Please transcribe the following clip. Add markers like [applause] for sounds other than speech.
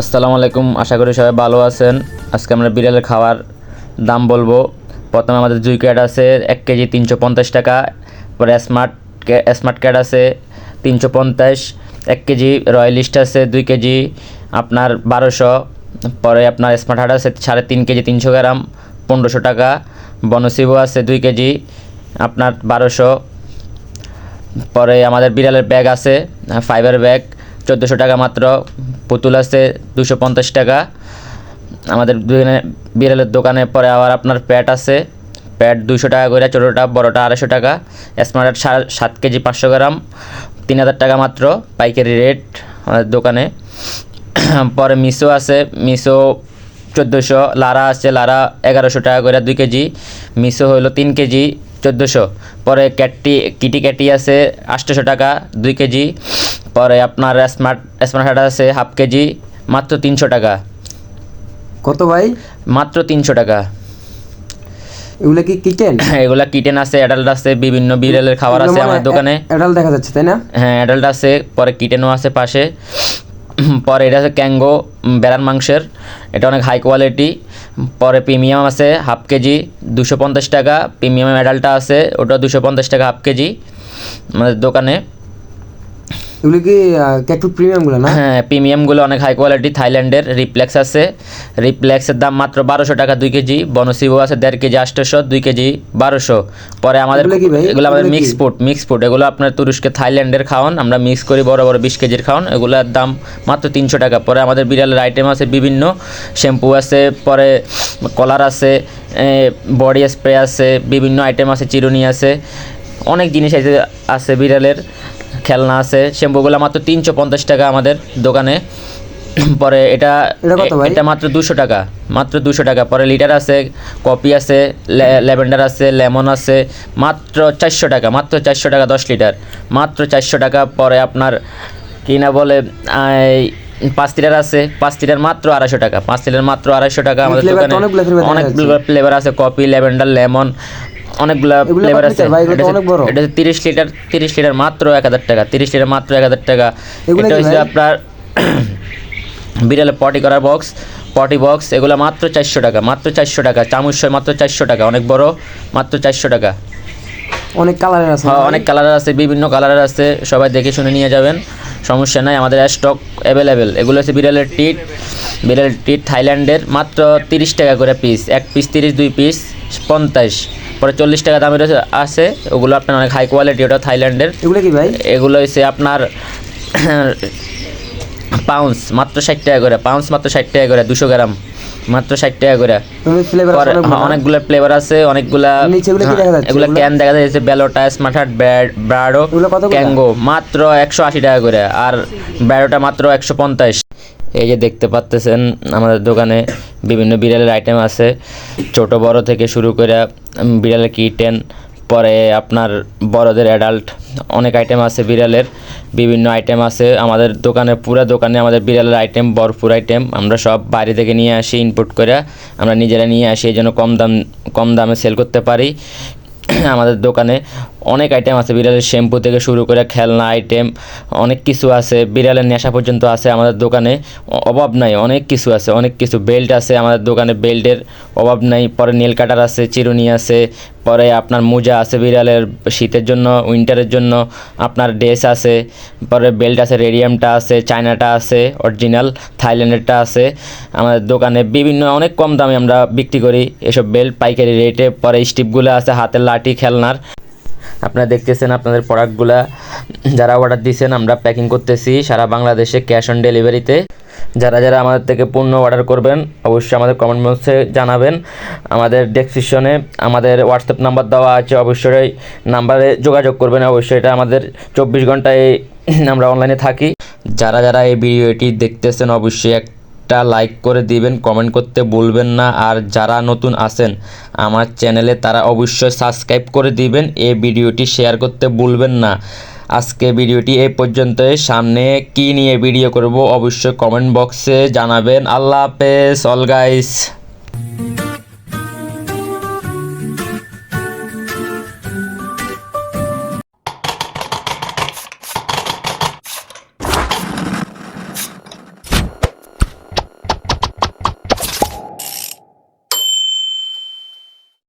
আসসালামু আলাইকুম, আশা করি সবাই ভালো আছেন। আজকে আমরা বিড়ালের খাওয়ার দাম বলব। প্রথমে আমাদের জুই ক্যাট আছে, এক কেজি তিনশো পঞ্চাশ টাকা। পরে স্মার্ট স্মার্ট ক্যাট আছে, তিনশো পঞ্চাশ। এক কেজি রয়্যালিস্ট আছে, দুই কেজি আপনার বারোশো। পরে আপনার স্মার্ট হার্ট আছে, সাড়ে তিন কেজি তিনশো গ্রাম, পনেরোশো টাকা। বনসিবো আছে, দুই কেজি আপনার বারোশো। পরে আমাদের বিড়ালের ব্যাগ আছে, ফাইবার ব্যাগ, চোদ্দোশো টাকা মাত্র। পুতুল আছে দুশো পঞ্চাশ টাকা। আমাদের বিড়ালের দোকানে পরে আবার আপনার প্যাট আছে। প্যাট দুশো টাকা করে, ছোটোটা, বড়োটা আড়াইশো টাকা। স্মার্ট সাত কেজি পাঁচশো গ্রাম, তিন হাজার টাকা মাত্র, পাইকারি রেট আমাদের দোকানে। পরে মিশো আছে, মিশো চোদ্দোশো, লারা আছে, লারা এগারোশো টাকা করে দুই কেজি। মিশো হলো তিন কেজি চোদ্দোশো। পরে ক্যাটটি, কিটি ক্যাটি আছে, আটশোশো টাকা, দুই কেজি। পরে আপনার স্মার্ট স্মার্ট হাট আছে হাফ কেজি মাত্র তিনশো টাকা। কত ভাই? মাত্র তিনশো টাকা। এগুলো কি কিচেন এগুলা কিটেন আছে অ্যাডাল্ট আছে বিভিন্ন বিড়ালের খাবার আছে আমার দোকানে। এডাল দেখা যাচ্ছে তাই না? হ্যাঁ অ্যাডাল্ট আছে পরে কিটেনও আছে পাশে। [clears throat] পরে এটা আছে ক্যাঙ্গো বেড়ার মাংসের। এটা অনেক হাই কোয়ালিটি পরে প্রিমিয়াম আছে হাফ কেজি দুশো পঞ্চাশ টাকা। প্রিমিয়াম অ্যাডাল্টটা আছে ওটা দুশো পঞ্চাশ টাকা হাফ কেজি। আমাদের দোকানে। এগুলো কি ক্যাটফুড প্রিমিয়ামগুলো না? হ্যাঁ প্রিমিয়ামগুলো অনেক হাই কোয়ালিটি থাইল্যান্ডের রিপ্লেক্স আছে। রিপ্লেক্সের দাম মাত্র বারোশো টাকা দুই কেজি। বনসিবো আছে দেড় কেজি আটশোশো দুই কেজি বারোশো। পরে আমাদের এগুলো আমাদের মিক্স ফুড মিক্স ফুড এগুলো আপনার তুরস্কে থাইল্যান্ডের খাওয়ান আমরা মিক্স করি বড় বড় বিশ কেজির খাওয়ান। এগুলোর দাম মাত্র তিনশো টাকা। পরে আমাদের বিড়ালের আইটেম আছে বিভিন্ন। শ্যাম্পু আছে পরে কলার আছে বডি স্প্রে আছে বিভিন্ন আইটেম আছে চিরুনি আছে। অনেক জিনিস আছে আছে বিড়ালের। খেলনা আছে। শ্যাম্পুগুলো মাত্র তিনশো পঞ্চাশ টাকা আমাদের দোকানে। পরে এটা এটা মাত্র দুশো টাকা। মাত্র দুশো টাকা। পরে লিটার আছে কপি আছে ল্যাভেন্ডার আছে লেমন আছে। মাত্র চারশো টাকা মাত্র চারশো টাকা দশ লিটার। মাত্র চারশো টাকা। পরে আপনার কি না বলে পাঁচ লিটার আছে। পাঁচ লিটার মাত্র আড়াইশো টাকা। পাঁচ লিটার মাত্র আড়াইশো টাকা আমাদের দোকানে। অনেকগুলো ফ্লেভার আছে কপি ল্যাভেন্ডার লেমন। অনেকগুলা ফ্লেভার আছে। এটা হচ্ছে- তিরিশ লিটার তিরিশ লিটার মাত্র এক হাজার টাকা তিরিশ লিটার মাত্র এক হাজার টাকা। এটা হচ্ছে আপনার বিড়ালে পটি করার বক্স পটি বক্স এগুলো মাত্র চারশো টাকা মাত্র চারশো টাকা চামচ মাত্র চারশো টাকা অনেক বড় মাত্র চারশো টাকা। অনেক কালারের আছে হ্যাঁ অনেক কালারের আছে বিভিন্ন কালারের আছে সবাই দেখে শুনে নিয়ে যাবেন সমস্যা নাই আমাদের স্টক অ্যাভেলেবেল এগুলো হচ্ছে বিড়ালের টিট বিড়ালের টিট থাইল্যান্ডের মাত্র তিরিশ টাকা করে পিস এক পিস তিরিশ দুই পিস পঞ্চাশ। পরে চল্লিশ টাকা দামের আছে- ওগুলো আপনার অনেক হাই কোয়ালিটি ওটা থাইল্যান্ডের। এগুলো কি ভাই? এগুলো হচ্ছে আপনার পাউন্স মাত্র ষাট টাকা করে পাউন্স মাত্র ষাট টাকা করে দুশো গ্রাম মাত্র ষাট টাকা করে। অনেকগুলো। ফ্লেভার আছে অনেকগুলা এগুলো হ্যাঁ? এগুলো? ক্যান দেখা যাচ্ছে বেলোটা স্মার্ট হার্ট ব্রাডো ক্যাঙ্গো মাত্র একশো আশি টাকা করে। আর ব্রাডোটা মাত্র একশো পঞ্চাশ। এই যে দেখতে পাচ্তেছেন আমাদের দোকানে। বিভিন্ন বিড়ালের আইটেম আছে। ছোট, বড় থেকে শুরু করে বিড়ালের কিটেন পরে আপনার বড়দের অ্যাডাল্ট অনেক আইটেম আছে বিড়ালের। বিভিন্ন আইটেম আছে। আমাদের দোকানে, পুরো দোকানে আমাদের বিড়ালের আইটেম ভরপুর আইটেম আমরা সব বাইরে থেকে নিয়ে আসি ইনপুট করে। আমরা নিজেরা নিয়ে আসি, এই জন্য কম দাম, কম দামে সেল করতে পারি। [clears throat] আমাদের দোকানে অনেক আইটেম আছে। বিড়ালের শ্যাম্পু থেকে শুরু করে খেলনা আইটেম অনেক কিছু আছে। বিড়ালের নেশা পর্যন্ত আছে আমাদের দোকানে। অভাব নাই, অনেক কিছু আছে, অনেক কিছু। বেল্ট আছে আমাদের দোকানে বেল্টের অভাব নাই। পরে নেল কাটার আছে, চিরুনি আছে। পরে আপনার মোজা আছে বিড়ালের শীতের জন্য উইন্টারের জন্য। আপনার ড্রেস আছে। পরে বেল্ট আছে রেডিয়ামটা আছে, চায়নাটা আছে অরিজিনাল থাইল্যান্ডেরটা আছে। আমাদের দোকানে বিভিন্ন, অনেক কম দামে আমরা বিক্রি করি। এসব বেল্ট পাইকারি রেটে পরে স্টিপগুলো আছে, হাতের লাঠি, খেলনার। আপনারা দেখতেছেন আপনাদের প্রোডাক্টগুলা যারা অর্ডার দিয়েছেন আমরা প্যাকিং করতেছি সারা বাংলাদেশে ক্যাশ অন ডেলিভারিতে যারা যারা আমাদের থেকে পণ্য অর্ডার করবেন, অবশ্যই আমাদের কমেন্ট বক্সে জানাবেন। আমাদের ডেসক্রিপশনে আমাদের হোয়াটসঅ্যাপ নাম্বার দেওয়া আছে, অবশ্যই নাম্বারে যোগাযোগ করবেন, অবশ্যই এটা আমাদের চব্বিশ ঘন্টায় আমরা অনলাইনে থাকি। যারা যারা এই ভিডিওটি দেখতেছেন, অবশ্যই একটা লাইক করে দিবেন, কমেন্ট করতে ভুলবেন না। আর যারা নতুন আসেন আমার চ্যানেলে তারা অবশ্যই সাবস্ক্রাইব করে দিবেন। এই ভিডিওটি শেয়ার করতে ভুলবেন না। আজকে ভিডিওটি এই পর্যন্ত সামনে কি নিয়ে ভিডিও করব, অবশ্যই কমেন্ট বক্সে জানাবেন। আল্লাহ হাফেজ অল গাইস